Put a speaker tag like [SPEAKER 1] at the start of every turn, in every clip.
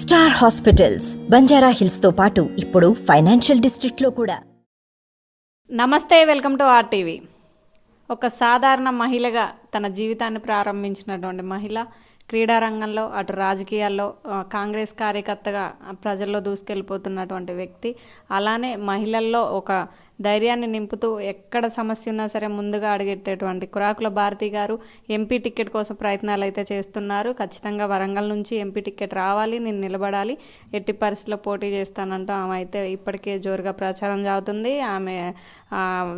[SPEAKER 1] Star hospitals Banjara హిల్స్తో పాటు ఇప్పుడు financial డిస్ట్రిక్ట్లో కూడా.
[SPEAKER 2] నమస్తే వెల్కమ్ టు ఆర్టీవీ. ఒక సాధారణ మహిళగా తన జీవితాన్ని ప్రారంభించినటువంటి మహిళ క్రీడారంగంలో అటు రాజకీయాల్లో కాంగ్రెస్ కార్యకర్తగా ప్రజల్లో దూసుకెళ్ళిపోతున్నటువంటి వ్యక్తి. అలానే మహిళల్లో ఒక ధైర్యాన్ని నింపుతూ ఎక్కడ సమస్య ఉన్నా సరే ముందుగా అడిగెట్టేటువంటి కురాకుల భారతి గారు ఎంపీ టికెట్ కోసం ప్రయత్నాలు అయితే చేస్తున్నారు. ఖచ్చితంగా వరంగల్ నుంచి ఎంపీ టికెట్ రావాలి నేను నిలబడాలి ఎట్టి పరిస్థితుల్లో పోటీ చేస్తానంటూ ఆమె అయితే ఇప్పటికే జోరుగా ప్రచారం జరుగుతుంది ఆమె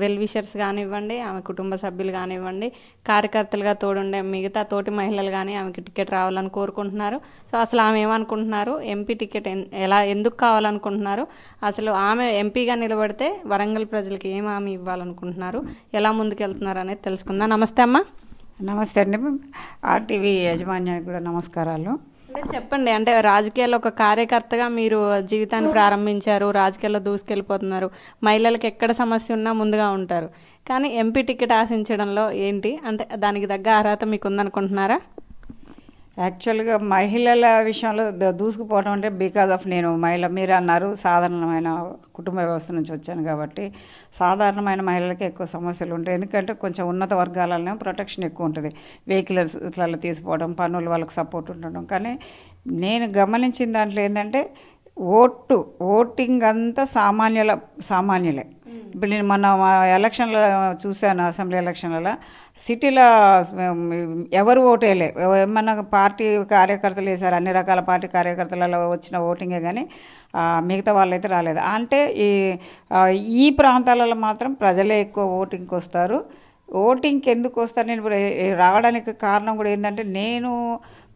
[SPEAKER 2] వెల్ విషర్స్ కానివ్వండి ఆమె కుటుంబ సభ్యులు కానివ్వండి కార్యకర్తలుగా తోడుండే మిగతా తోటి మహిళలు కానీ ఆమెకి టికెట్ రావాలని కోరుకుంటున్నారు. సో అసలు ఆమె ఏమనుకుంటున్నారు? ఎంపీ టికెట్ ఎలా ఎందుకు కావాలనుకుంటున్నారు? అసలు ఆమె ఎంపీగా నిలబడితే వరంగల్ ప్రజలకి ఏం హామీ ఇవ్వాలనుకుంటున్నారు? ఎలా ముందుకెళ్తున్నారు అనేది తెలుసుకుందాం. నమస్తే అమ్మా.
[SPEAKER 3] నమస్తే అండి. ఆర్టీవీ యాజమాన్యానికి కూడా నమస్కారాలు.
[SPEAKER 2] అంటే చెప్పండి అంటే రాజకీయాల్లో ఒక కార్యకర్తగా మీరు జీవితాన్ని ప్రారంభించారు రాజకీయాల్లో దూసుకెళ్ళిపోతున్నారు. మహిళలకు ఎక్కడ సమస్య ఉన్నా ముందుగా ఉంటారు. కానీ ఎంపీ టికెట్ ఆశించడంలో ఏంటి? అంటే దానికి తగ్గ అర్హత మీకు ఉందనుకుంటున్నారా
[SPEAKER 3] యాక్చువల్గా మహిళల విషయంలో ద- దూసుకుపోవడం అంటే బికాజ్ ఆఫ్ నేను మహిళ మీరు అన్నారు సాధారణమైన కుటుంబ వ్యవస్థ నుంచి వచ్చాను కాబట్టి సాధారణమైన మహిళలకి ఎక్కువ సమస్యలు ఉంటాయి. ఎందుకంటే కొంచెం ఉన్నత వర్గాలలో ప్రొటెక్షన్ ఎక్కువ ఉంటుంది. వెహికల్స్ తీసుకోవడం పనులు వాళ్ళకి సపోర్ట్ ఉండడం. కానీ నేను గమనించిన దాంట్లో ఏంటంటే ఓటు ఓటింగ్ అంతా సామాన్యుల సామాన్యులే. ఇప్పుడు నేను మొన్న ఎలక్షన్లో చూశాను అసెంబ్లీ ఎలక్షన్లలో. సిటీలో ఎవరు ఓటేలే ఏమన్నా పార్టీ కార్యకర్తలు వేశారు అన్ని రకాల పార్టీ కార్యకర్తలలో వచ్చిన ఓటింగే కానీ మిగతా వాళ్ళైతే రాలేదు. అంటే ఈ ఈ ప్రాంతాలలో మాత్రం ప్రజలే ఎక్కువ ఓటింగ్కి వస్తారు ఓటింగ్కి ఎందుకు వస్తారు? నేను ఇప్పుడు రావడానికి కారణం కూడా ఏంటంటే నేను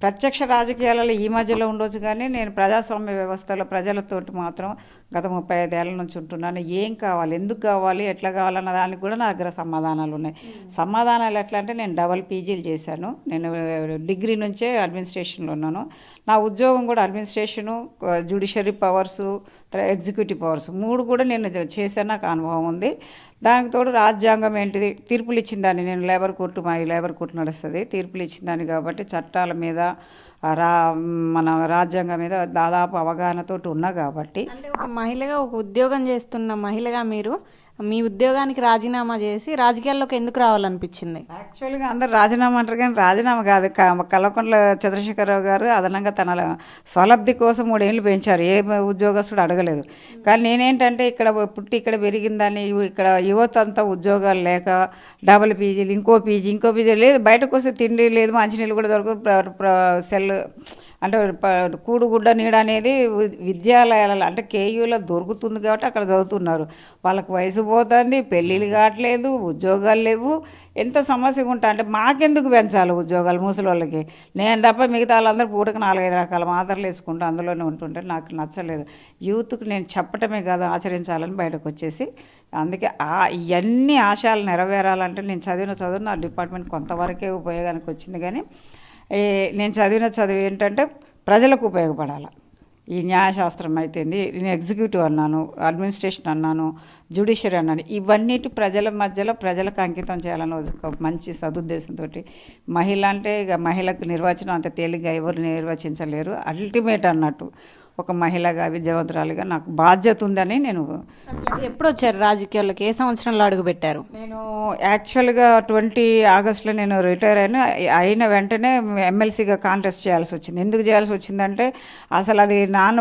[SPEAKER 3] ప్రత్యక్ష రాజకీయాలలో ఈ మధ్యలో ఉండొచ్చు కానీ నేను ప్రజాస్వామ్య వ్యవస్థలో ప్రజలతోటి మాత్రం గత ముప్పై ఐదేళ్ళ నుంచి ఉంటున్నాను. ఏం కావాలి? ఎందుకు కావాలి? ఎట్లా కావాలన్న దానికి కూడా నా దగ్గర సమాధానాలు ఉన్నాయి. సమాధానాలు ఎట్లా అంటే నేను డబల్ పీజీలు చేశాను. నేను డిగ్రీ నుంచే అడ్మినిస్ట్రేషన్లో ఉన్నాను. నా ఉద్యోగం కూడా administration judiciary powers executive powers మూడు కూడా నేను చేశాను నాకు అనుభవం ఉంది. దానికి తోడు రాజ్యాంగం ఏంటిది? తీర్పులు ఇచ్చిందాన్ని నేను లేబర్ కోర్టు మా లేబర్ కోర్టు నడుస్తుంది. తీర్పులు ఇచ్చిందాన్ని కాబట్టి చట్టాల మీద రా మన రాజ్యాంగం మీద దాదాపు అవగాహనతోటి ఉన్నా కాబట్టి.
[SPEAKER 2] అంటే ఒక మహిళగా ఒక ఉద్యోగం చేస్తున్న మహిళగా మీరు మీ ఉద్యోగానికి రాజీనామా చేసి రాజకీయాల్లోకి ఎందుకు రావాలనిపించింది?
[SPEAKER 3] యాక్చువల్గా అందరు రాజీనామా అంటారు కానీ రాజీనామా కాదు. కల్వకుంట్ల చంద్రశేఖరరావు గారు అదనంగా తన స్వలబ్ధి కోసం మూడేళ్ళు పెంచారు. ఏ ఉద్యోగస్తుడు అడగలేదు. కానీ నేనేంటంటే ఇక్కడ పుట్టి ఇక్కడ పెరిగిందని ఇక్కడ యువత అంతా ఉద్యోగాలు లేక డబుల్ పీజీలు ఇంకో పీజీ ఇంకో పీజీ లేదు. బయటకు వస్తే తిండి లేదు మంచినీళ్ళు కూడా దొరకదు ప్ర- సెల్ అంటే ప- కూడు గుడ్డ నీడ అనేది విద్యాలయాలలో అంటే కేయూలో దొరుకుతుంది కాబట్టి అక్కడ చదువుతున్నారు. వాళ్ళకి వయసు పోతుంది పెళ్ళిళ్ళు కావట్లేదు ఉద్యోగాలు లేవు. ఎంత సమస్యగా ఉంటా అంటే మాకెందుకు పెంచాలి ఉద్యోగాలు ముసలి వాళ్ళకి? నేను తప్ప మిగతా వాళ్ళందరూ పూటకు నాలుగైదు రకాల మాత్రలు వేసుకుంటూ అందులోనే ఉంటుంటే నాకు నచ్చలేదు. యూత్కి నేను చెప్పటమే కాదు ఆచరించాలని బయటకు వచ్చేసి అందుకే ఆ ఇవన్నీ ఆశయాలు నెరవేరాలంటే నేను చదివిన చదువు నా డిపార్ట్మెంట్ కొంతవరకే ఉపయోగానికి వచ్చింది కానీ నేను చదివిన చదువు ఏంటంటే ప్రజలకు ఉపయోగపడాలి. ఈ న్యాయశాస్త్రం అయితేంది నేను ఎగ్జిక్యూటివ్ అన్నాను అడ్మినిస్ట్రేషన్ అన్నాను జ్యుడిషియరీ అన్నాను ఇవన్నిటి ప్రజల మధ్యలో ప్రజలకు అంకితం చేయాలని ఒక మంచి సదుద్దేశంతో మహిళ అంటే ఇక మహిళకు నిర్వచనం అంత తేలిగ్గా ఎవరు నిర్వచించలేరు. అల్టిమేట్ అన్నట్టు ఒక మహిళగా విద్యావంతురాలిగా నాకు బాధ్యత ఉందని నేను
[SPEAKER 2] ఎప్పుడు వచ్చారు రాజకీయాల్లోకి? ఏ సంవత్సరంలో అడుగు పెట్టారు
[SPEAKER 3] నేను యాక్చువల్గా ట్వంటీ ఆగస్ట్లో నేను రిటైర్ అయిన అయిన వెంటనే ఎమ్మెల్సీగా కాంటెస్ట్ చేయాల్సి వచ్చింది. ఎందుకు చేయాల్సి వచ్చిందంటే అసలు అది నాన్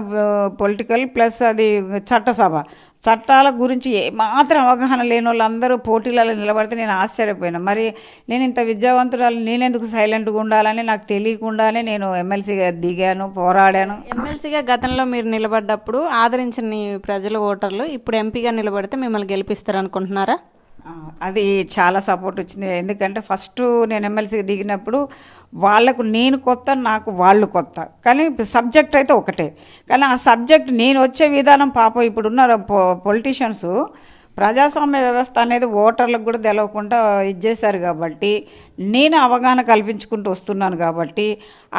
[SPEAKER 3] పొలిటికల్ ప్లస్ అది చట్టసభ. చట్టాల గురించి ఏమాత్రం అవగాహన లేని వాళ్ళందరూ పోటీలలో నిలబడితే నేను ఆశ్చర్యపోయాను. మరి నేను ఇంత విద్యావంతురాలు నేనెందుకు సైలెంట్గా ఉండాలని నాకు తెలియకుండానే నేను ఎమ్మెల్సీగా దిగాను పోరాడాను.
[SPEAKER 2] ఎమ్మెల్సీగా గతంలో మీరు నిలబడ్డప్పుడు ఆదరించని ప్రజలు ఓటర్లు ఇప్పుడు ఎంపీగా నిలబడితే మిమ్మల్ని గెలిపిస్తారు అనుకుంటున్నారా
[SPEAKER 3] అది చాలా సపోర్ట్ వచ్చింది. ఎందుకంటే ఫస్ట్ నేను ఎమ్మెల్సీకి దిగినప్పుడు వాళ్ళకు నేను కొత్త నాకు వాళ్ళు కొత్త. కానీ సబ్జెక్ట్ అయితే ఒకటే. కానీ ఆ సబ్జెక్ట్ నేను వచ్చే విధానం పాపం ఇప్పుడున్న పొలిటీషియన్స్ ప్రజాస్వామ్య వ్యవస్థ అనేది ఓటర్లకు కూడా తెలవకుండా ఇచ్చేశారు కాబట్టి నేను అవగాహన కల్పించుకుంటూ వస్తున్నాను కాబట్టి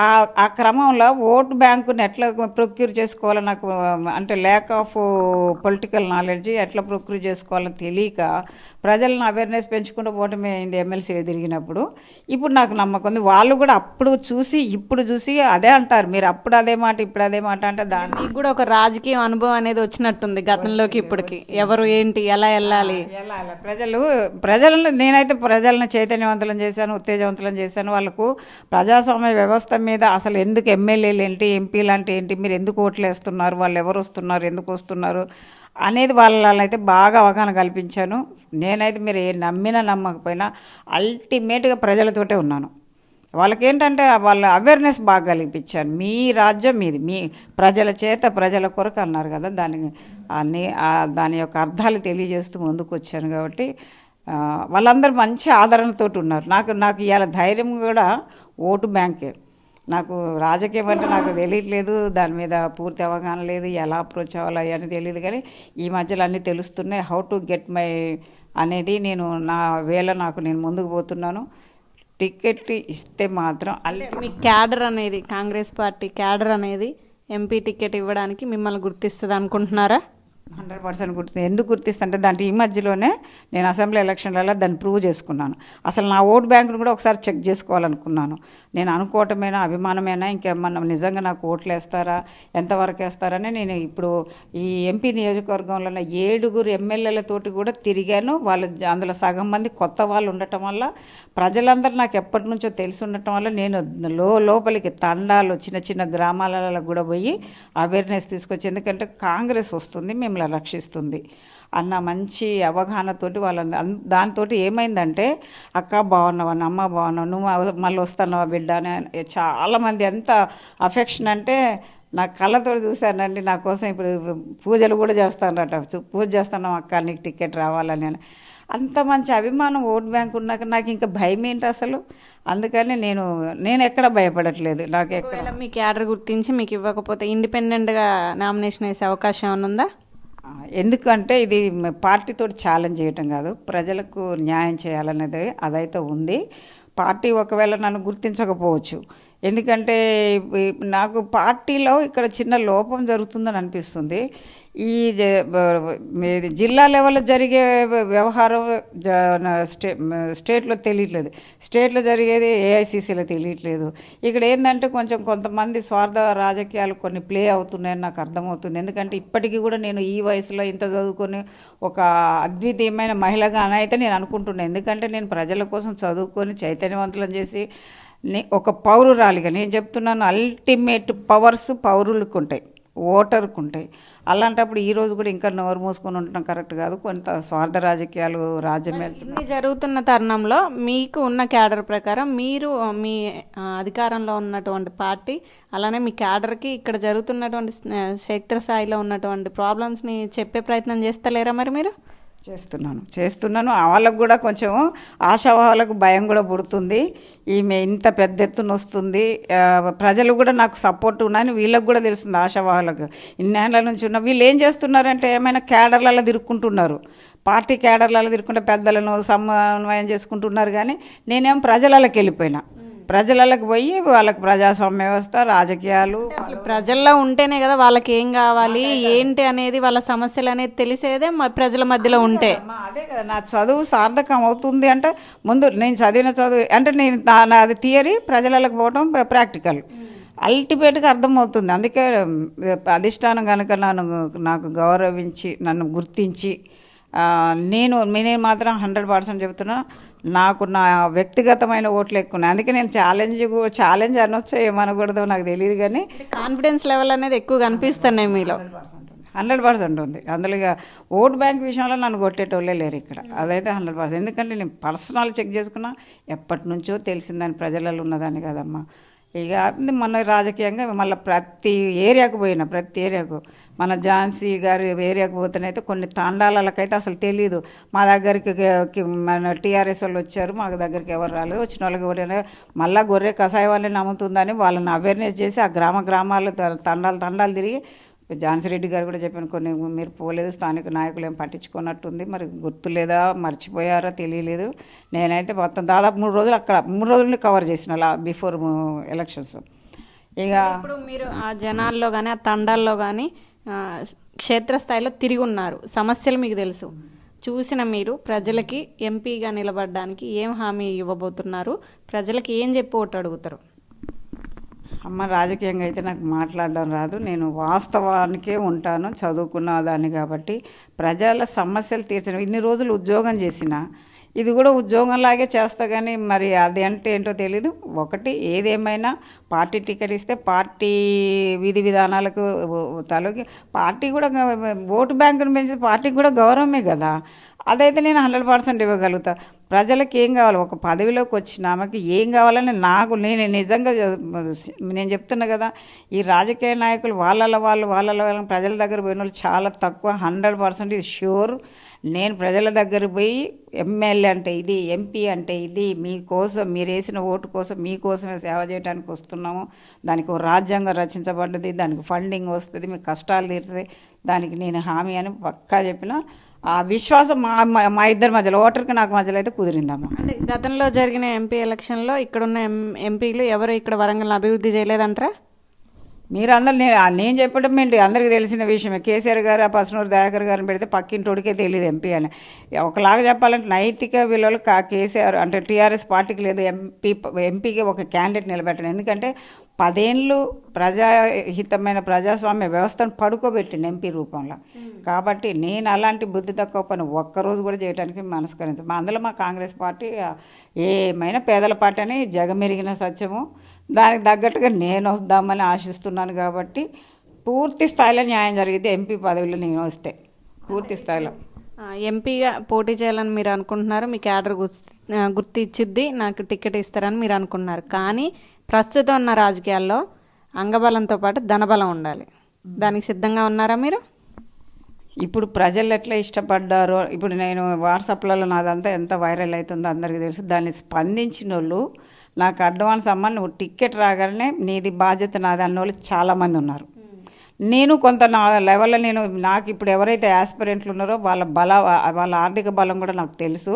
[SPEAKER 3] ఆ ఆ క్రమంలో ఓటు బ్యాంకుని ఎట్లా ప్రొక్యూర్ చేసుకోవాలో నాకు అంటే ల్యాక్ ఆఫ్ పొలిటికల్ నాలెడ్జ్ ఎట్లా ప్రొక్యూర్ చేసుకోవాలో తెలియక ప్రజలను అవేర్నెస్ పెంచుకుంటూ పోవటమే అయింది ఎమ్మెల్సీగా తిరిగినప్పుడు ఇప్పుడు నాకు నమ్మకం ఉంది. వాళ్ళు కూడా అప్పుడు చూసి ఇప్పుడు చూసి అదే అంటారు. మీరు అప్పుడు అదే మాట ఇప్పుడు అదే మాట అంటే దాని
[SPEAKER 2] కూడా ఒక రాజకీయ అనుభవం అనేది వచ్చినట్టుంది గతంలోకి ఇప్పటికి. ఎవరు ఏంటి ఎలా వెళ్ళాలి.
[SPEAKER 3] ఎలా ప్రజలు ప్రజలను నేనైతే ప్రజలను చైతన్యవంతులను చేశాను ఉత్తేజవంతులను చేశాను. వాళ్ళకు ప్రజాస్వామ్య వ్యవస్థ మీద అసలు ఎందుకు ఎమ్మెల్యేలు ఏంటి ఎంపీలు అంటే ఏంటి మీరు ఎందుకు ఓట్లు వేస్తున్నారు వాళ్ళు ఎవరు వస్తున్నారు ఎందుకు వస్తున్నారు అనేది వాళ్ళైతే బాగా అవగాహన కల్పించాను. నేనైతే మీరు ఏ నమ్మినా నమ్మకపోయినా అల్టిమేట్గా ప్రజలతోటే ఉన్నాను. వాళ్ళకి ఏంటంటే వాళ్ళ అవేర్నెస్ బాగా కలిగించాను మీ రాజ్యం మీది. మీ ప్రజల చేత ప్రజల కొరకు అన్నారు కదా దాని అన్ని దాని యొక్క అర్థాలు తెలియజేస్తూ ముందుకు వచ్చాను కాబట్టి వాళ్ళందరూ మంచి ఆదరణతోటి ఉన్నారు. నాకు నాకు ఇవాళ ధైర్యం కూడా ఓటు బ్యాంకే. నాకు రాజకీయం అంటే నాకు తెలియట్లేదు దాని మీద పూర్తి అవగాహన లేదు ఎలా అప్రోచ్ అవ్వాలి అని తెలియదు కానీ ఈ మధ్యలో అన్నీ తెలుస్తున్నాయి. హౌ టు గెట్ మై అనేది నేను నా వేళ నాకు నేను ముందుకు పోతున్నాను. టికెట్ ఇస్తే మాత్రం అల్
[SPEAKER 2] మీ క్యాడర్ అనేది కాంగ్రెస్ పార్టీ క్యాడర్ అనేది ఎంపీ టికెట్ ఇవ్వడానికి మిమ్మల్ని గుర్తిస్తుంది అనుకుంటున్నారా
[SPEAKER 3] హండ్రెడ్ పర్సెంట్ గుర్తు ఎందుకు గుర్తిస్తుంటే దాంట్లో ఈ మధ్యలోనే నేను అసెంబ్లీ ఎలక్షన్లలో దాన్ని ప్రూవ్ చేసుకున్నాను. అసలు నా ఓట్ బ్యాంకును కూడా ఒకసారి చెక్ చేసుకోవాలనుకున్నాను. నేను అనుకోవటమేనా అభిమానమేనా ఇంకేమన్నా నిజంగా నాకు ఓట్లు వేస్తారా ఎంతవరకు వేస్తారని నేను ఇప్పుడు ఈ ఎంపీ నియోజకవర్గంలో ఉన్న ఏడుగురు ఎమ్మెల్యేలతోటి కూడా తిరిగాను. వాళ్ళు అందులో సగం మంది కొత్త వాళ్ళు ఉండటం వల్ల ప్రజలందరూ నాకు ఎప్పటి నుంచో తెలిసి ఉండటం వల్ల నేను లో లోపలికి తండాలు చిన్న చిన్న గ్రామాలలో కూడా పోయి అవేర్నెస్ తీసుకొచ్చి ఎందుకంటే కాంగ్రెస్ వస్తుంది మేము మిమ్మల్ని రక్షిస్తుంది. అన్న మంచి అవగాహనతోటి వాళ్ళని దాంతో ఏమైందంటే అక్క బాగున్నావా? అమ్మ బాగున్నావు? నువ్వు మళ్ళీ వస్తున్నావా బిడ్డ? అని చాలామంది ఎంత అఫెక్షన్ అంటే నా కళ్ళతో చూశానండి నా కోసం ఇప్పుడు పూజలు కూడా చేస్తానట పూజ చేస్తున్నాం అక్క నీకు టికెట్ రావాలని అని. అంత మంచి అభిమానం ఓట్ బ్యాంక్ ఉన్నాక నాకు ఇంకా భయం ఏంటి అసలు? అందుకని నేను నేను ఎక్కడ భయపడట్లేదు. నాకు ఎక్కడ
[SPEAKER 2] మీ క్యాడర్ గుర్తించి మీకు ఇవ్వకపోతే ఇండిపెండెంట్గా నామినేషన్ వేసే అవకాశం ఏమైనా ఉందా?
[SPEAKER 3] ఎందుకంటే ఇది పార్టీతో ఛాలెంజ్ చేయటం కాదు. ప్రజలకు న్యాయం చేయాలనేది అదైతే ఉంది. పార్టీ ఒకవేళ నన్ను గుర్తించకపోవచ్చు. ఎందుకంటే నాకు పార్టీలో ఇక్కడ చిన్న లోపం జరుగుతుందని అనిపిస్తుంది. ఈ జిల్లా లెవెల్లో జరిగే వ్యవహారం స్టే స్టేట్లో తెలియట్లేదు. స్టేట్లో జరిగేది ఏఐసిసిలో తెలియట్లేదు. ఇక్కడ ఏంటంటే కొంచెం కొంతమంది స్వార్థ రాజకీయాలు కొన్ని ప్లే అవుతున్నాయని నాకు అర్థమవుతుంది. ఎందుకంటే ఇప్పటికీ కూడా నేను ఈ వయసులో ఇంత చదువుకొని ఒక అద్వితీయమైన మహిళగా అని అయితే నేను అనుకుంటున్నాను ఎందుకంటే నేను ప్రజల కోసం చదువుకొని చైతన్యవంతులను చేసి నే- ఒక పౌరురాలిగా. నేను చెప్తున్నాను అల్టిమేట్ పవర్స్ పౌరులకు ఉంటాయి ఓటర్కు ఉంటాయి అలాంటప్పుడు ఈ రోజు కూడా ఇంకా నోరు మూసుకొని ఉండటం కరెక్ట్ కాదు. కొంత స్వార్థ రాజకీయాలు రాజ్యం
[SPEAKER 2] ఇన్ని జరుగుతున్న తరుణంలో మీకు ఉన్న క్యాడర్ ప్రకారం మీరు మీ అధికారంలో ఉన్నటువంటి పార్టీ అలానే మీ క్యాడర్కి ఇక్కడ జరుగుతున్నటువంటి క్షేత్రస్థాయిలో ఉన్నటువంటి ప్రాబ్లమ్స్ని చెప్పే ప్రయత్నం చేస్తలేరా మరి మీరు?
[SPEAKER 3] చేస్తున్నాను. చేస్తున్నాను. వాళ్ళకు కూడా కొంచెం ఆశావాహులకు భయం కూడా పుడుతుంది. ఈమె ఇంత పెద్ద ఎత్తున వస్తుంది. ప్రజలు కూడా నాకు సపోర్ట్ ఉన్నాయని వీళ్ళకి కూడా తెలుస్తుంది ఆశావాహులకు. ఇన్నేళ్ళ నుంచి ఉన్న వీళ్ళు ఏం చేస్తున్నారంటే ఏమైనా క్యాడర్లలో తిరుక్కుంటున్నారు. పార్టీ క్యాడర్లలో తిరుక్కుంటే పెద్దలను సమన్వయం చేసుకుంటున్నారు కానీ నేనేం ప్రజలలోకి వెళ్ళిపోయినా. ప్రజలలోకి పోయి వాళ్ళకి ప్రజాస్వామ్య వ్యవస్థ రాజకీయాలు
[SPEAKER 2] అసలు ప్రజల్లో ఉంటేనే కదా వాళ్ళకి ఏం కావాలి ఏంటి అనేది వాళ్ళ సమస్యలు అనేది తెలిసేదే మ- ప్రజల మధ్యలో ఉంటే.
[SPEAKER 3] అదే కదా నా చదువు సార్థకం అవుతుంది అంటే ముందు నేను చదివిన చదువు అంటే నేను నా- నాది థియరీ ప్రజలకు పోవడం ప్రాక్టికల్. అల్టిమేట్గా అర్థమవుతుంది. అందుకే అధిష్టానం కనుక నన్ను నాకు గౌరవించి నన్ను గుర్తించి నేను నేను మాత్రం హండ్రెడ్ పర్సెంట్ చెబుతున్నా నాకు నా వ్యక్తిగతమైన ఓట్లు ఎక్కువ ఉన్నాయి. అందుకే నేను ఛాలెంజ్ ఛాలెంజ్ అనొచ్చో ఏమనకూడదో నాకు తెలియదు కానీ
[SPEAKER 2] కాన్ఫిడెన్స్ లెవెల్ అనేది ఎక్కువ కనిపిస్తున్నాయి మీలో.
[SPEAKER 3] హండ్రెడ్ పర్సెంట్ ఉంది. అందులో ఓట్ బ్యాంక్ విషయంలో నన్ను కొట్టేటోళ్ళే లేరు ఇక్కడ. అదైతే హండ్రెడ్ పర్సెంట్. ఎందుకంటే నేను పర్సనల్ చెక్ చేసుకున్నా ఎప్పటి నుంచో తెలిసిందని ప్రజలలో ఉన్నదాన్ని కదమ్మా. ఇక మన రాజకీయంగా మళ్ళీ ప్రతి ఏరియాకు పోయినా ప్రతి ఏరియాకు మన ఝాన్సీ గారు ఏరియాకు పోతేనైతే కొన్ని తాండాలకైతే అసలు తెలియదు మా దగ్గరికి మన టీఆర్ఎస్ వాళ్ళు వచ్చారు మా దగ్గరికి ఎవరు రాలేదు. వచ్చిన వాళ్ళకి కూడా మళ్ళీ గొర్రె కషాయ వాళ్ళని నమ్ముతుందని వాళ్ళని అవేర్నెస్ చేసి ఆ గ్రామ గ్రామాలు తండాలు తండాలు తిరిగి ఝాన్సీ రెడ్డి గారు కూడా చెప్పాను కొన్ని మీరు పోలేదు స్థానిక నాయకులు ఏం పట్టించుకున్నట్టుంది మరి గుర్తులేదా? మర్చిపోయారా? తెలియలేదు. నేనైతే మొత్తం దాదాపు మూడు రోజులు అక్కడ మూడు రోజులు కవర్ చేసిన అలా బిఫోర్ ఎలక్షన్స్ ఇక
[SPEAKER 2] ఇప్పుడు మీరు ఆ జనాల్లో కానీ ఆ తండాల్లో కానీ క్షేత్రస్థాయిలో తిరిగి ఉన్నారు. సమస్యలు మీకు తెలుసు. చూసిన మీరు ప్రజలకి ఎంపీగా నిలబడడానికి ఏం హామీ ఇవ్వబోతున్నారు? ప్రజలకి ఏం చెప్పి ఓటు అడుగుతారు?
[SPEAKER 3] అమ్మ రాజకీయంగా అయితే నాకు మాట్లాడడం రాదు. నేను వాస్తవానికే ఉంటాను చదువుకున్న దాన్ని కాబట్టి ప్రజల సమస్యలు తీర్చడం. ఇన్ని రోజులు ఉద్యోగం చేసిన ఇది కూడా ఉద్యోగంలాగే చేస్తా కానీ మరి అది అంటే ఏంటో తెలీదు. ఒకటి ఏదేమైనా పార్టీ టికెట్ ఇస్తే పార్టీ విధి విధానాలకు తలకి పార్టీ కూడా ఓటు బ్యాంకును పెంచి పార్టీకి కూడా గౌరవమే కదా. అదైతే నేను హండ్రెడ్ పర్సెంట్ ఇవ్వగలుగుతా. ప్రజలకు ఏం కావాలి? ఒక పదవిలోకి వచ్చిన ఆమెకి ఏం కావాలని నాకు నేను నిజంగా నేను చెప్తున్నా కదా ఈ రాజకీయ నాయకులు వాళ్ళ వాళ్ళు వాళ్ళ వాళ్ళ ప్రజల దగ్గర పోయిన వాళ్ళు చాలా తక్కువ హండ్రెడ్ పర్సెంట్ ఇది షూర్ నేను ప్రజల దగ్గర పోయి ఎమ్మెల్యే అంటే ఇది ఎంపీ అంటే ఇది మీకోసం మీరు వేసిన ఓటు కోసం మీకోసమే సేవ చేయడానికి వస్తున్నాము. దానికి రాజ్యాంగం రచించబడ్డది దానికి ఫండింగ్ వస్తుంది మీ కష్టాలు తీరుతుంది. దానికి నేను హామీ అని పక్కా చెప్పిన ఆ విశ్వాసం మా మా- ఇద్దరి మధ్యలో ఓటర్కి నాకు మధ్యలో అయితే కుదిరిందమ్మా.
[SPEAKER 2] అంటే గతంలో జరిగిన ఎంపీ ఎలక్షన్లో ఇక్కడున్న ఎం ఎంపీలు ఎవరు ఇక్కడ వరంగల్ అభివృద్ధి చేయలేదంటారా?
[SPEAKER 3] మీరందరూ నేను ఆ నేను చెప్పడం ఏంటి? అందరికీ తెలిసిన విషయమే. కేసీఆర్ గారు ఆ పసునూరు దయాకర్ గారిని పెడితే పక్కింటోడికే తెలియదు ఎంపీ అని. ఒకలాగా చెప్పాలంటే నైతిక విలువలు కా కేసీఆర్ అంటే టీఆర్ఎస్ పార్టీకి లేదు. ఎంపీ ఎంపీకి ఒక క్యాండిడేట్ నిలబెట్టడం. ఎందుకంటే పదేళ్ళు ప్రజాహితమైన ప్రజాస్వామ్య వ్యవస్థను పడుకోబెట్టింది ఎంపీ రూపంలో. కాబట్టి నేను అలాంటి బుద్ధి తక్కువ పని ఒక్కరోజు కూడా చేయడానికి మనస్కరించు మా అందులో మా కాంగ్రెస్ పార్టీ ఏమైనా పేదల పార్టీ అని జగమెరిగిన సత్యము. దానికి తగ్గట్టుగా నేను వద్దామని ఆశిస్తున్నాను కాబట్టి పూర్తి స్థాయిలో న్యాయం జరిగితే ఎంపీ పదవిలో నేను వస్తే. పూర్తి స్థాయిలో.
[SPEAKER 2] ఎంపీగా పోటీ చేయాలని మీరు అనుకుంటున్నారు మీ క్యాడర్ గుర్తిచ్చిద్ది నాకు టికెట్ ఇస్తారని మీరు అనుకుంటున్నారు కానీ ప్రస్తుతం ఉన్న రాజకీయాల్లో అంగబలంతో పాటు ధనబలం ఉండాలి. దానికి సిద్ధంగా ఉన్నారా మీరు?
[SPEAKER 3] ఇప్పుడు ప్రజలు ఎట్లా ఇష్టపడ్డారో ఇప్పుడు నేను వాట్సాప్లలో నాదంతా ఎంత వైరల్ అవుతుందో అందరికీ తెలుసు. దాన్ని స్పందించిన వాళ్ళు నాకు అడ్వాన్స్ అమ్మ నువ్వు టికెట్ రాగానే నీది బాధ్యత నాది అన్న వాళ్ళు చాలామంది ఉన్నారు. నేను కొంత నా లెవెల్లో నేను నాకు ఇప్పుడు ఎవరైతే యాస్పిరెంట్లు ఉన్నారో వాళ్ళ బల వాళ్ళ ఆర్థిక బలం కూడా నాకు తెలుసు.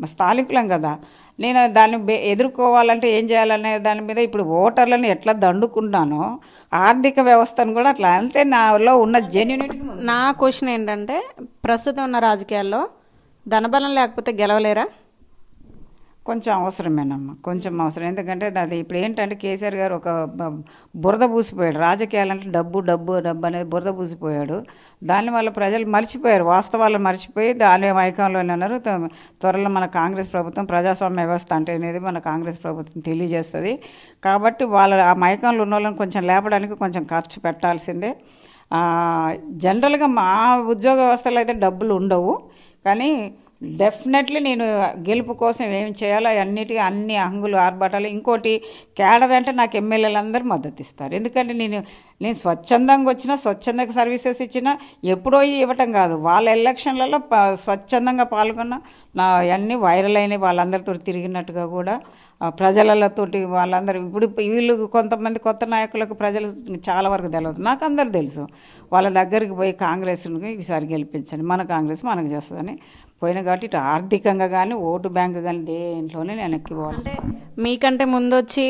[SPEAKER 3] మా స్థానికులం కదా. నేను దాన్ని ఎదుర్కోవాలంటే ఏం చేయాలనే దాని మీద ఇప్పుడు ఓటర్లను ఎట్లా దండుకున్నానో ఆర్థిక వ్యవస్థను కూడా అట్లా అంటే నాలో ఉన్న జెన్యునిటీ
[SPEAKER 2] నా క్వశ్చన్ ఏంటంటే ప్రస్తుతం ఉన్న రాజకీయాల్లో ధనబలం లేకపోతే గెలవలేరా?
[SPEAKER 3] కొంచెం అవసరమేనమ్మా కొంచెం అవసరం. ఎందుకంటే అది ఇప్పుడు ఏంటంటే కేసీఆర్ గారు ఒక బురద పూసిపోయాడు. రాజకీయాలంటే డబ్బు డబ్బు డబ్బు అనేది బురద పూసిపోయాడు. దానివల్ల ప్రజలు మర్చిపోయారు. వాస్తవాలు మర్చిపోయి దాని మైకంలోనే ఉన్నారు. త్వరలో మన కాంగ్రెస్ ప్రభుత్వం ప్రజాస్వామ్య వ్యవస్థ అంటే అనేది మన కాంగ్రెస్ ప్రభుత్వం తెలియజేస్తుంది. కాబట్టి వాళ్ళ ఆ మైకంలో ఉన్న వాళ్ళని కొంచెం లేపడానికి కొంచెం ఖర్చు పెట్టాల్సిందే. జనరల్గా మా ఉద్యోగ వ్యవస్థలో అయితే డబ్బులు ఉండవు. కానీ డెఫినెట్లీ నేను గెలుపు కోసం ఏం చేయాలో అన్నిటికీ అన్ని హంగులు ఆర్భాటాలు. ఇంకోటి క్యాడర్ అంటే నాకు ఎమ్మెల్యేలు అందరూ మద్దతు ఇస్తారు. ఎందుకంటే నేను నేను స్వచ్ఛందంగా వచ్చిన స్వచ్ఛందంగా సర్వీసెస్ ఇచ్చిన ఎప్పుడో ఇవ్వటం కాదు. వాళ్ళ ఎలక్షన్లలో స్వచ్ఛందంగా పాల్గొన్న నా అన్నీ వైరల్ అయినాయి. వాళ్ళందరితో తిరిగినట్టుగా కూడా ప్రజలతోటి వాళ్ళందరూ ఇప్పుడు వీళ్ళు కొంతమంది కొత్త నాయకులకు ప్రజలు చాలా వరకు తెలియదు నాకు అందరు తెలుసు. వాళ్ళ దగ్గరికి పోయి కాంగ్రెస్ని ఈసారి గెలిపించండి. మన కాంగ్రెస్ మనకు చేస్తుందని. పోయిన కాబట్టి ఇటు ఆర్థికంగా కానీ ఓటు బ్యాంక్ కానీ దేంట్లోనే నేను ఎక్కిపోవాలి
[SPEAKER 2] అంటే మీకంటే ముందు వచ్చి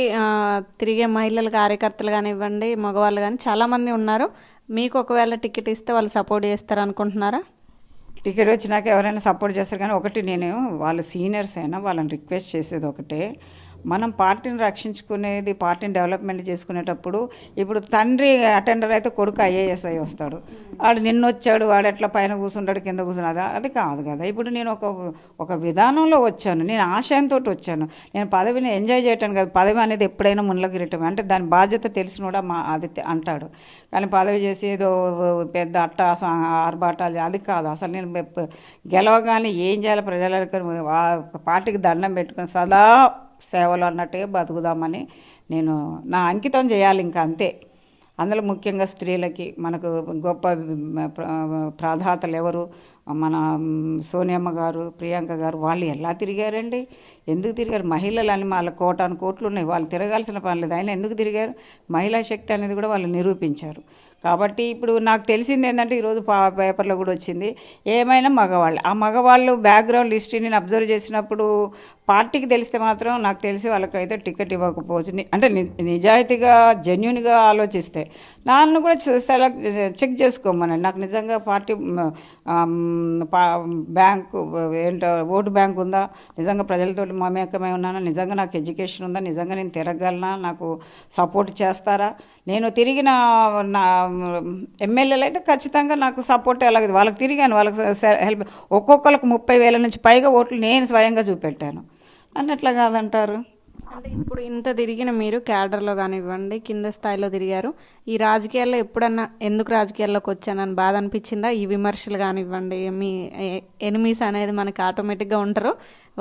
[SPEAKER 2] తిరిగే మహిళలు కార్యకర్తలు కానివ్వండి మగవాళ్ళు కానీ చాలామంది ఉన్నారు. మీకు ఒకవేళ టికెట్ ఇస్తే వాళ్ళు సపోర్ట్ చేస్తారు అనుకుంటున్నారా?
[SPEAKER 3] టికెట్ వచ్చినాక ఎవరైనా సపోర్ట్ చేస్తారు కానీ ఒకటి నేను వాళ్ళ సీనియర్స్ అయినా వాళ్ళని రిక్వెస్ట్ చేసేది ఒకటే. మనం పార్టీని రక్షించుకునేది పార్టీని డెవలప్మెంట్ చేసుకునేటప్పుడు ఇప్పుడు తండ్రి అటెండర్ అయితే కొడుకు ఐఏఎస్ అయి వస్తాడు. వాడు నిన్న వచ్చాడు వాడు ఎట్లా పైన కూర్చుంటాడు కింద కూర్చున్నాడు అది కాదు కదా. ఇప్పుడు నేను ఒక ఒక విధానంలో వచ్చాను. నేను ఆశయంతో వచ్చాను. నేను పదవిని ఎంజాయ్ చేయటాను కదా. పదవి అనేది ఎప్పుడైనా ముళ్ళకి అంటే దాని బాధ్యత తెలిసిన కూడా మా అది అంటాడు. కానీ పదవి చేసి ఏదో పెద్ద అట్ట స- ఆర్భాటాలు అది కాదు. అసలు నేను గెలవగానే ఏం చేయాలి ప్రజలకు? పార్టీకి దండం పెట్టుకుని సదా సేవలు అన్నట్టుగా బతుకుదామని నేను నా అంకితం చేయాలి ఇంకా అంతే. అందులో ముఖ్యంగా స్త్రీలకి మనకు గొప్ప ప్రాధాతలు ఎవరు? మన సోనియమ్మ గారు ప్రియాంక గారు వాళ్ళు ఎలా తిరిగారండి? ఎందుకు తిరిగారు? మహిళలు అని వాళ్ళ కోటాను కోట్లు ఉన్నాయి. వాళ్ళు తిరగాల్సిన పని లేదు. ఆయన ఎందుకు తిరిగారు? మహిళా శక్తి అనేది కూడా వాళ్ళు నిరూపించారు. కాబట్టి ఇప్పుడు నాకు తెలిసింది ఏంటంటే ఈరోజు పా పేపర్లో కూడా వచ్చింది. ఏమైనా మగవాళ్ళు. ఆ మగవాళ్ళు బ్యాక్గ్రౌండ్ హిస్టరీ నేను అబ్జర్వ్ చేసినప్పుడు పార్టీకి తెలిస్తే మాత్రం నాకు తెలిసి వాళ్ళకైతే టికెట్ ఇవ్వకపోవచ్చు. అంటే నిజాయితీగా జెన్యున్గా ఆలోచిస్తే నన్ను కూడా సెలెక్ట్ చెక్ చేసుకోమని నాకు నిజంగా పార్టీ పా- బ్యాంకు ఏంటో ఓటు బ్యాంక్ ఉందా? నిజంగా ప్రజలతో మమేకమై ఉన్నానా? నిజంగా నాకు ఎడ్యుకేషన్ ఉందా? నిజంగా నేను తిరగలనా? నాకు సపోర్ట్ చేస్తారా? నేను తిరిగిన నా ఎమ్మెల్యేలు అయితే ఖచ్చితంగా నాకు సపోర్ట్ అలాగే వాళ్ళకి తిరిగాను. వాళ్ళకి హెల్ప్ ఒక్కొక్కరికి ముప్పై వేల నుంచి పైగా ఓట్లు నేను స్వయంగా చూపెట్టాను. నన్ను ఎట్లా కాదంటారు.
[SPEAKER 2] అంటే ఇప్పుడు ఇంత తిరిగిన మీరు క్యాడర్లో కానివ్వండి కింద స్థాయిలో తిరిగారు. ఈ రాజకీయాల్లో ఎప్పుడన్నా ఎందుకు రాజకీయాల్లోకి వచ్చానని బాధ అనిపించిందా? ఈ విమర్శలు కానివ్వండి మీ ఎనిమీస్ అనేది మనకి ఆటోమేటిక్గా ఉంటారు.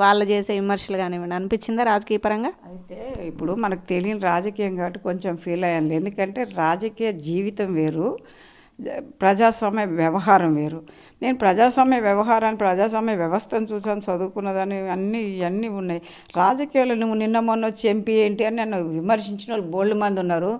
[SPEAKER 2] వాళ్ళు చేసే విమర్శలు కానివ్వండి అనిపించిందా రాజకీయ పరంగా?
[SPEAKER 3] అయితే ఇప్పుడు మనకు తెలియని రాజకీయం కాబట్టి కొంచెం ఫీల్ అయ్యాను. ఎందుకంటే రాజకీయ జీవితం వేరు ప్రజాస్వామ్య వ్యవహారం వేరు. నేను ప్రజాస్వామ్య వ్యవహారాన్ని ప్రజాస్వామ్య వ్యవస్థను చూసాను చదువుకున్నదని అన్నీ ఇవన్నీ ఉన్నాయి. రాజకీయాలు నువ్వు నిన్న మొన్న వచ్చి ఎంపీ ఏంటి అని నన్ను విమర్శించిన వాళ్ళు బోల్డ్ మంది ఉన్నారు.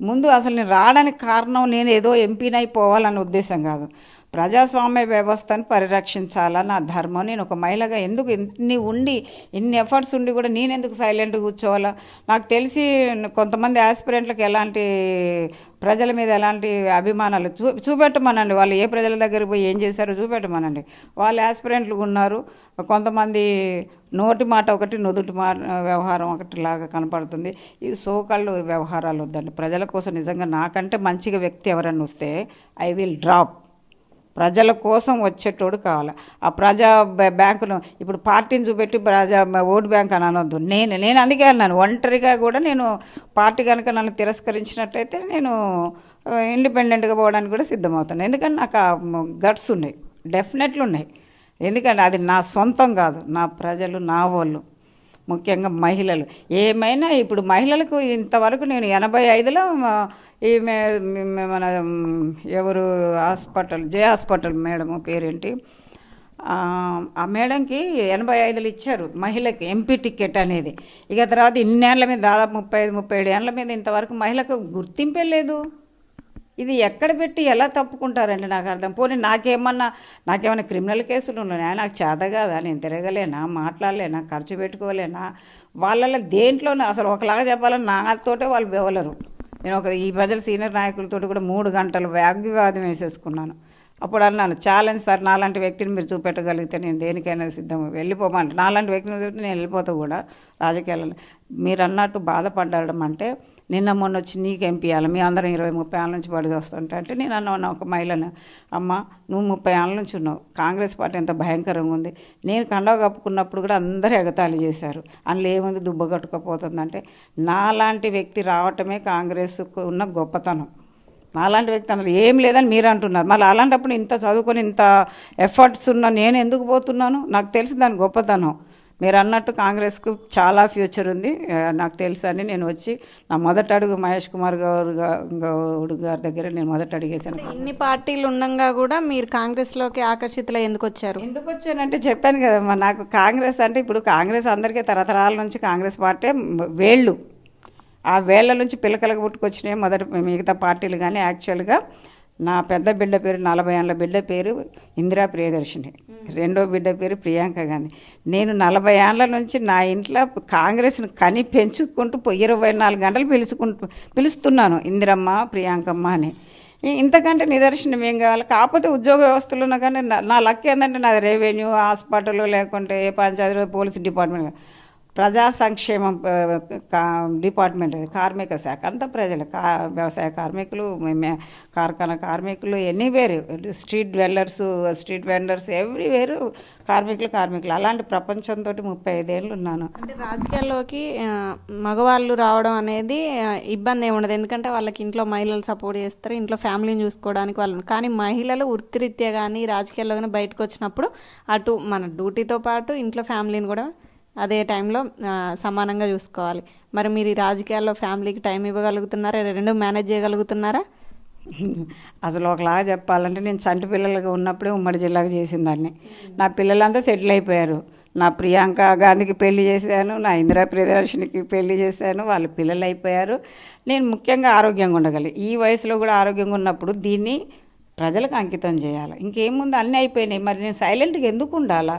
[SPEAKER 3] ముందు అసలు నేను రావడానికి కారణం నేను ఏదో ఎంపీనై పోవాలనే ఉద్దేశం కాదు. ప్రజాస్వామ్య వ్యవస్థను పరిరక్షించాలా? నా ధర్మం. నేను ఒక మహిళగా ఎందుకు ఇన్ని ఉండి ఇన్ని ఎఫర్ట్స్ ఉండి కూడా నేను ఎందుకు సైలెంట్ కూర్చోవాలా? నాకు తెలిసి కొంతమంది ఆస్పిరెంట్లకు ఎలాంటి ప్రజల మీద ఎలాంటి అభిమానాలు చూ చూపెట్టమనండి. వాళ్ళు ఏ ప్రజల దగ్గర పోయి ఏం చేశారో చూపెట్టమనండి. వాళ్ళు యాస్పిరెంట్లు ఉన్నారు. కొంతమంది నోటి మాట ఒకటి నుదుటి మాట వ్యవహారం ఒకటి లాగా కనపడుతుంది. ఇది సోకళ్ళు వ్యవహారాలు వద్దండి. ప్రజల కోసం నిజంగా నాకంటే మంచిగా వ్యక్తి ఎవరన్నా వస్తే ఐ విల్ డ్రాప్. ప్రజల కోసం వచ్చేటోడు కావాలి. ఆ ప్రజా బ్యాంకును ఇప్పుడు పార్టీని చూపెట్టి ప్రజా ఓటు బ్యాంక్ అని అనొద్దు. నేను నేను అందుకే అన్నాను. ఒంటరిగా కూడా నేను పార్టీ కనుక నన్ను తిరస్కరించినట్టయితే నేను ఇండిపెండెంట్గా పోవడానికి కూడా సిద్ధమవుతాను. ఎందుకంటే నాకు ఆ గట్స్ ఉన్నాయి. డెఫినెట్లు ఉన్నాయి ఎందుకంటే అది నా సొంతం కాదు. నా ప్రజలు నా వాళ్ళు. ముఖ్యంగా మహిళలు. ఏమైనా ఇప్పుడు మహిళలకు ఇంతవరకు నేను ఎనభై ఐదులో ఈమె మన ఎవరు హాస్పిటల్ జే హాస్పిటల్ మేడం పేరేంటి? ఆ, మేడంకి ఎనభై ఐదులు ఇచ్చారు మహిళకి ఎంపీ టికెట్ అనేది. ఇక తర్వాత ఇన్నేళ్ళ మీద దాదాపు ముప్పై ఐదు ముప్పై ఏడు ఏళ్ళ మీద ఇంతవరకు మహిళకు గుర్తింపే లేదు. ఇది ఎక్కడ పెట్టి ఎలా తప్పుకుంటారండి నాకు అర్థం పోనీ నాకేమన్నా నాకేమైనా క్రిమినల్ కేసులు ఉన్నాయా? నాకు చేత కాదా? నేను తిరగలేనా? మాట్లాడలేనా? ఖర్చు పెట్టుకోలేనా? వాళ్ళ దేంట్లోనే అసలు ఒకలాగా చెప్పాలని నాతోటే వాళ్ళు బెవలరు. నేను ఒక ఈ ప్రజల సీనియర్ నాయకులతో కూడా మూడు గంటలు వాగ్వివాదం వేసేసుకున్నాను. అప్పుడు అన్నాను ఛాలెంజ్ సార్ నాలాంటి వ్యక్తిని మీరు చూపెట్టగలిగితే నేను దేనికైనా సిద్ధం వెళ్ళిపోమంటే నాలాంటి వ్యక్తిని చూస్తే నేను వెళ్ళిపోతా కూడా రాజకీయాలలో. మీరు అన్నట్టు బాధపడడం అంటే నిన్న మొన్న వచ్చి నీకు ఎంపీయాలి మీ అందరం ఇరవై ముప్పై ఏళ్ళ నుంచి పడి వస్తుంటే అంటే నేను అన్న ఒక మహిళను. అమ్మ నువ్వు ముప్పై ఏళ్ళ నుంచి ఉన్నావు. కాంగ్రెస్ పార్టీ ఎంత భయంకరంగా ఉంది. నేను కండవ కప్పుకున్నప్పుడు కూడా అందరూ ఎగతాళి చేశారు. అందులో ఏముంది? దుబ్బ కట్టుకపోతుందంటే నాలాంటి వ్యక్తి రావటమే కాంగ్రెస్కు ఉన్న గొప్పతనం. నాలాంటి వ్యక్తి అందులో ఏం లేదని మీరు అంటున్నారు. మళ్ళీ అలాంటప్పుడు ఇంత చదువుకొని ఇంత ఎఫర్ట్స్ ఉన్న నేను ఎందుకు పోతున్నాను? నాకు తెలిసి దాని గొప్పతనం. మీరు అన్నట్టు కాంగ్రెస్కు చాలా ఫ్యూచర్ ఉంది. నాకు తెలుసు అని నేను వచ్చి నా మొదటి అడుగు మహేష్ కుమార్ గౌడ్ గా- గౌడ్ గారి దగ్గర నేను మొదటి అడిగేసాను
[SPEAKER 2] ఇన్ని పార్టీలు ఉండగా కూడా మీరు కాంగ్రెస్లోకి ఆకర్షితులు ఎందుకు వచ్చారు?
[SPEAKER 3] ఎందుకు వచ్చానంటే చెప్పాను కదమ్మా నాకు కాంగ్రెస్ అంటే ఇప్పుడు కాంగ్రెస్ అందరికీ తరతరాల నుంచి కాంగ్రెస్ పార్టీ వేళ్ళు. ఆ వేళ్ళ నుంచి పిలకలకు పుట్టుకొచ్చినాయి మొదటి మిగతా పార్టీలు కానీ యాక్చువల్గా నా పెద్ద బిడ్డ పేరు నలభై ఏళ్ళ బిడ్డ పేరు ఇందిరా ప్రియదర్శిని. రెండో బిడ్డ పేరు ప్రియాంక గాంధీ. నేను నలభై ఏళ్ళ నుంచి నా ఇంట్లో కాంగ్రెస్ను కని పెంచుకుంటూ ఇరవై నాలుగు గంటలు పిలుచుకుంటూ పిలుస్తున్నాను ఇందిరమ్మ ప్రియాంకమ్మ అని. ఇంతకంటే నిదర్శనం ఏం కావాలి? కాకపోతే ఉద్యోగ వ్యవస్థలో కానీ నా- లక్ ఏంటంటే నాది రెవెన్యూ హాస్పిటల్ లేకుంటే ఏ పంచాయతీ పోలీస్ డిపార్ట్మెంట్. ప్రజా సంక్షేమం కా- డిపార్ట్మెంట్ కార్మిక శాఖ అంతా ప్రజలు కా వ్యవసాయ కార్మికులు కార్ఖానా కార్మికులు anywhere street dwellers street vendors everywhere కార్మికులు కార్మికులు. అలాంటి ప్రపంచంతో ముప్పై ఐదేళ్ళు ఉన్నాను.
[SPEAKER 2] అంటే రాజకీయాల్లోకి మగవాళ్ళు రావడం అనేది ఇబ్బంది ఏమి ఉండదు. ఎందుకంటే వాళ్ళకి ఇంట్లో మహిళలు సపోర్ట్ చేస్తారు ఇంట్లో ఫ్యామిలీని చూసుకోవడానికి వాళ్ళని. కానీ మహిళలు వృత్తిరీత్యా కానీ రాజకీయాల్లో కానీ బయటకు వచ్చినప్పుడు అటు మన డ్యూటీతో పాటు ఇంట్లో ఫ్యామిలీని కూడా అదే టైంలో సమానంగా చూసుకోవాలి. మరి మీరు ఈ రాజకీయాల్లో ఫ్యామిలీకి టైం ఇవ్వగలుగుతున్నారా? రెండు మేనేజ్ చేయగలుగుతున్నారా?
[SPEAKER 3] అసలు ఒకలాగా చెప్పాలంటే నేను చంటి పిల్లలుగా ఉన్నప్పుడే ఉమ్మడి జిల్లాకు చేసిందాన్ని నా పిల్లలంతా సెటిల్ అయిపోయారు. నా ప్రియాంక గాంధీకి పెళ్ళి చేశాను నా ఇందిరా ప్రియదర్శినికి పెళ్ళి చేశాను వాళ్ళ పిల్లలు అయిపోయారు. నేను ముఖ్యంగా ఆరోగ్యంగా ఉండగలి. ఈ వయసులో కూడా ఆరోగ్యంగా ఉన్నప్పుడు దీన్ని ప్రజలకు అంకితం చేయాలి. ఇంకేముంది? అన్నీ అయిపోయినాయి. మరి నేను సైలెంట్గా ఎందుకు ఉండాలా?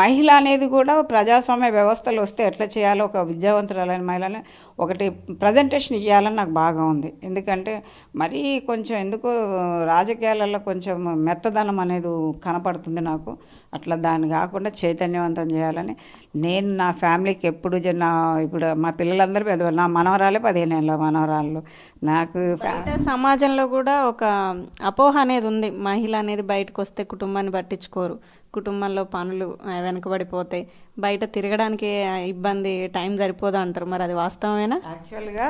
[SPEAKER 3] మహిళ అనేది కూడా ప్రజాస్వామ్య వ్యవస్థలు వస్తే ఎట్లా చేయాలో ఒక విద్యావంతురాలైన మహిళని ఒకటి ప్రజెంటేషన్ ఇవ్వాలని నాకు బాగా ఉంది. ఎందుకంటే మరీ కొంచెం ఎందుకో రాజకీయాలలో కొంచెం మెత్తదనం అనేది కనపడుతుంది నాకు. అట్లా దాన్ని కాకుండా చైతన్యవంతం చేయాలని నేను నా ఫ్యామిలీకి ఎప్పుడు నా ఇప్పుడు మా పిల్లలందరూ పెద్దవాళ్ళు నా మనవరాలే పదిహేను ఏళ్ళ మనవరాళ్ళు. నాకు
[SPEAKER 2] సమాజంలో కూడా ఒక అపోహ అనేది ఉంది. మహిళ అనేది బయటకు వస్తే కుటుంబాన్ని పట్టించుకోరు. కుటుంబంలో పనులు వెనుకబడిపోతాయి బయట తిరగడానికి ఇబ్బంది టైం సరిపోదు అంటారు. మరి అది వాస్తవమేనా?
[SPEAKER 3] యాక్చువల్గా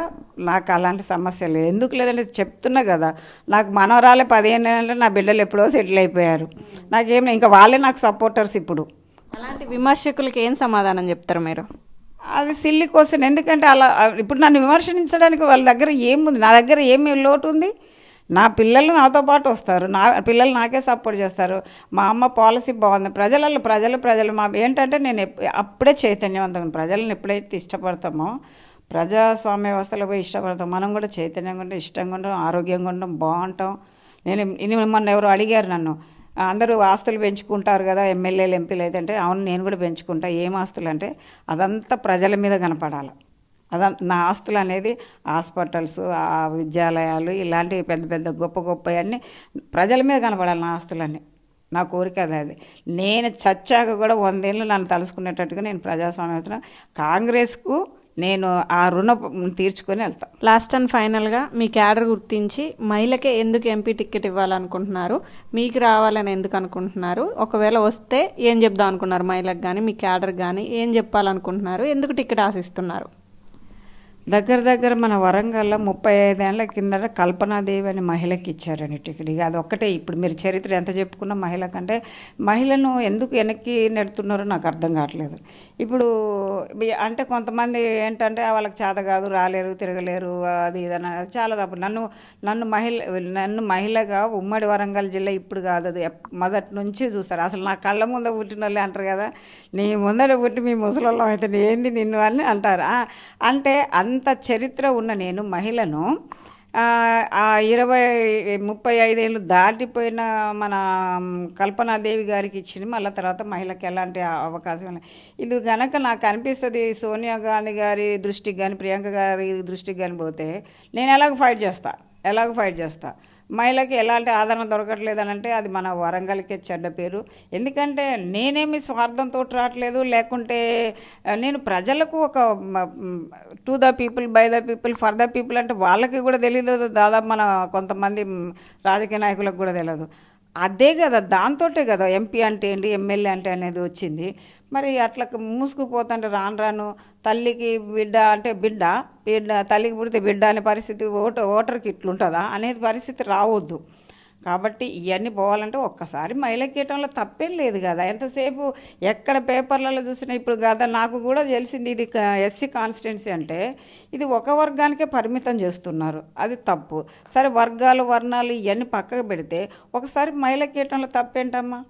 [SPEAKER 3] నాకు అలాంటి సమస్య లేదు. ఎందుకు లేదంటే చెప్తున్నా కదా నాకు మనవరాలే పదిహేను ఏళ్ళంటే నా బిడ్డలు ఎప్పుడో సెటిల్ అయిపోయారు. నాకేం ఇంకా వాళ్ళే నాకు సపోర్టర్స్ ఇప్పుడు.
[SPEAKER 2] అలాంటి విమర్శకులకి ఏం సమాధానం చెప్తారు మీరు?
[SPEAKER 3] అది సిల్లి క్వశ్చన్ ఎందుకంటే అలా ఇప్పుడు నన్ను విమర్శించడానికి వాళ్ళ దగ్గర ఏముంది? నా దగ్గర ఏమి లోటు ఉంది? నా పిల్లలు నాతో పాటు వస్తారు. నా పిల్లలు నాకే సపోర్ట్ చేస్తారు. మా అమ్మ పాలసీ బాగుంది. ప్రజలలో ప్రజలు ప్రజలు మా ఏంటంటే నేను అప్పుడే చైతన్యవంతం. ప్రజలను ఎప్పుడైతే ఇష్టపడతామో ప్రజాస్వామ్య వ్యవస్థలో పోయి ఇష్టపడతాం మనం కూడా చైతన్యంగా ఉంటాం ఇష్టంగా ఉండడం ఆరోగ్యంగా ఉండడం బాగుంటాం. నేను మిమ్మల్ని మొన్న ఎవరు అడిగారు నన్ను. అందరూ ఆస్తులు పెంచుకుంటారు కదా ఎమ్మెల్యేలు ఎంపీలు అయితే అంటే అవును నేను కూడా పెంచుకుంటా. ఏం ఆస్తులు అంటే అదంతా ప్రజల మీద కనపడాలి. అదంతా నా ఆస్తులు అనేది హాస్పిటల్స్ ఆ విద్యాలయాలు ఇలాంటి పెద్ద పెద్ద గొప్ప గొప్ప అన్నీ ప్రజల మీద కనపడాలి నా ఆస్తులన్నీ. నా కోరిక అది అది. నేను చచ్చాక కూడా వందేళ్ళు నన్ను తలుసుకునేటట్టుగా నేను ప్రజాస్వామ్యం కాంగ్రెస్కు నేను ఆ రుణ తీర్చుకొని వెళ్తా.
[SPEAKER 2] లాస్ట్ అండ్ ఫైనల్గా మీ క్యాడర్ గుర్తించి మహిళకే ఎందుకు ఎంపీ టికెట్ ఇవ్వాలనుకుంటున్నారు? మీకు రావాలని ఎందుకు అనుకుంటున్నారు? ఒకవేళ వస్తే ఏం చెప్దాం అనుకున్నారు? మహిళకు కానీ మీ క్యాడర్ కానీ ఏం చెప్పాలనుకుంటున్నారు? ఎందుకు టికెట్ ఆశిస్తున్నారు?
[SPEAKER 3] దగ్గర దగ్గర మన వరంగల్లో ముప్పై ఐదేళ్ళ కిందట కల్పనాదేవి అనే మహిళకి ఇచ్చారని టికెట్. ఇక అది ఒక్కటే. ఇప్పుడు మీరు చరిత్ర ఎంత చెప్పుకున్న మహిళ కంటే మహిళను ఎందుకు వెనక్కి నెడుతున్నారో నాకు అర్థం కావట్లేదు. ఇప్పుడు అంటే కొంతమంది ఏంటంటే వాళ్ళకి చేత కాదు రాలేరు తిరగలేరు అది ఇదని చాలా తప్పు. నన్ను నన్ను మహిళ నన్ను మహిళగా ఉమ్మడి వరంగల్ జిల్లా ఇప్పుడు కాదు అది మొదటి నుంచి చూస్తారు. అసలు నా కళ్ళ ముంద పుట్టిన వాళ్ళే అంటారు కదా. నీ ముందర పుట్టి మీ ముసలోళ్ళం అయితే ఏంది నిన్ను అని అంటారు. అంటే అంత చరిత్ర ఉన్న నేను మహిళను ఆ, ఇరవై ముప్పై ఐదేళ్ళు దాటిపోయిన మన కల్పనాదేవి గారికి ఇచ్చింది. మళ్ళీ తర్వాత మహిళకి ఎలాంటి అవకాశం ఇది కనుక నాకు అనిపిస్తుంది సోనియా గాంధీ గారి దృష్టికి కానీ ప్రియాంక గారి దృష్టికి కానీ పోతే నేను ఎలాగ ఫైట్ చేస్తా? ఎలాగ ఫైట్ చేస్తా? మహిళకి ఎలాంటి ఆదరణ దొరకట్లేదు అంటే అది మన వరంగల్కే చెడ్డ పేరు. ఎందుకంటే నేనేమి స్వార్థంతో రావట్లేదు లేకుంటే నేను ప్రజలకు ఒక to the people by the people for the people అంటే వాళ్ళకి కూడా తెలియదు దాదాపు మన కొంతమంది రాజకీయ నాయకులకు కూడా తెలియదు అదే కదా దాంతోటే కదా ఎంపీ అంటే ఏంటి ఎమ్మెల్యే అంటే అనేది వచ్చింది. మరి అట్లా మూసుకుపోతుంటే రాను రాను తల్లికి బిడ్డ అంటే బిడ్డ బిడ్డ తల్లికి పుడితే బిడ్డ అనే పరిస్థితి ఓట ఓటర్కి ఇట్లుంటుందా అనేది పరిస్థితి రావద్దు. కాబట్టి ఇవన్నీ పోవాలంటే ఒక్కసారి మహిళ ఇవ్వటంలో తప్పేం లేదు కదా. ఎంతసేపు ఎక్కడ పేపర్లలో చూసినా ఇప్పుడు కదా నాకు కూడా తెలిసింది ఇది ఎస్సీ కాన్స్టిట్యున్సీ అంటే ఇది ఒక వర్గానికే పరిమితం చేస్తున్నారు. అది తప్పు. సరే వర్గాలు వర్ణాలు ఇవన్నీ పక్కకు పెడితే ఒకసారి మహిళ ఇవ్వటంలో తప్పేంటమ్మా?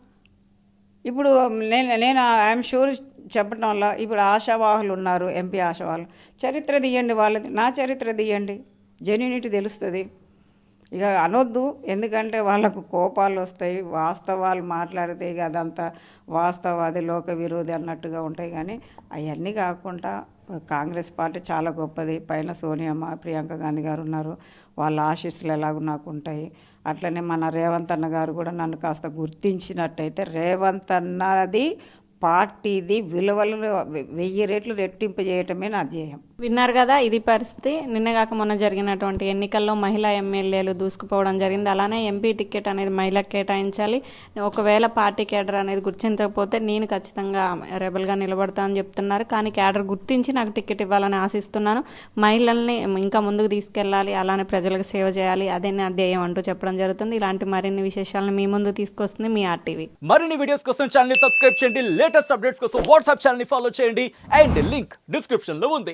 [SPEAKER 3] ఇప్పుడు నేను నేను ఐఎమ్ షూర్ చెప్పడం వల్ల ఇప్పుడు ఆశావాహులు ఉన్నారు ఎంపీ ఆశావాహులు. చరిత్ర తీయండి వాళ్ళది. నా చరిత్ర తీయండి. జెన్యునిటీ తెలుస్తుంది. ఇక అనొద్దు. ఎందుకంటే వాళ్ళకు కోపాలు వస్తాయి. వాస్తవాలు మాట్లాడితే ఇక అదంతా వాస్తవాది లోక విరోధి అన్నట్టుగా ఉంటాయి. కానీ అవన్నీ కాకుండా కాంగ్రెస్ పార్టీ చాలా గొప్పది. పైన సోనియమ్మ ప్రియాంక గాంధీ గారు ఉన్నారు. వాళ్ళ ఆశీస్సులు ఎలాగో నాకు ఉంటాయి. అట్లనే మన రేవంత్ అన్న గారు కూడా నన్ను కాస్త గుర్తించినట్టయితే రేవంత్ అన్నది పార్టీది విలువలను వె- వెయ్యి రెట్లు రెట్టింపు చేయటమే నా ధ్యేయం.
[SPEAKER 2] విన్నారు కదా ఇది పరిస్థితి. నిన్నగాక మొన్న జరిగినటువంటి ఎన్నికల్లో మహిళా ఎమ్మెల్యేలు దూసుకుపోవడం జరిగింది. అలానే ఎంపీ టికెట్ అనేది మహిళకు కేటాయించాలి. ఒకవేళ పార్టీ కేడర్ అనేది గుర్తించకపోతే నేను ఖచ్చితంగా రెబల్గా నిలబడతా అని చెప్తున్నారు. కానీ కేడర్ గుర్తించి నాకు టికెట్ ఇవ్వాలని ఆశిస్తున్నాను. మహిళల్ని ఇంకా ముందుకు తీసుకెళ్ళాలి. అలానే ప్రజలకు సేవ చేయాలి. అదే నా ధ్యేయం అంటూ చెప్పడం జరుగుతుంది. ఇలాంటి మరిన్ని విశేషాలను మీ ముందు తీసుకొస్తుంది మీ ఆర్టీవీ.
[SPEAKER 4] మరిన్ని వీడియోస్ కోసం ఛానల్ని సబ్స్క్రైబ్ చేయండి. లేటెస్ట్ అప్డేట్స్ కోసం వాట్సాప్ ఛానల్ని ఫాలో చేయండి అండ్ లింక్ డిస్క్రిప్షన్లో ఉంది.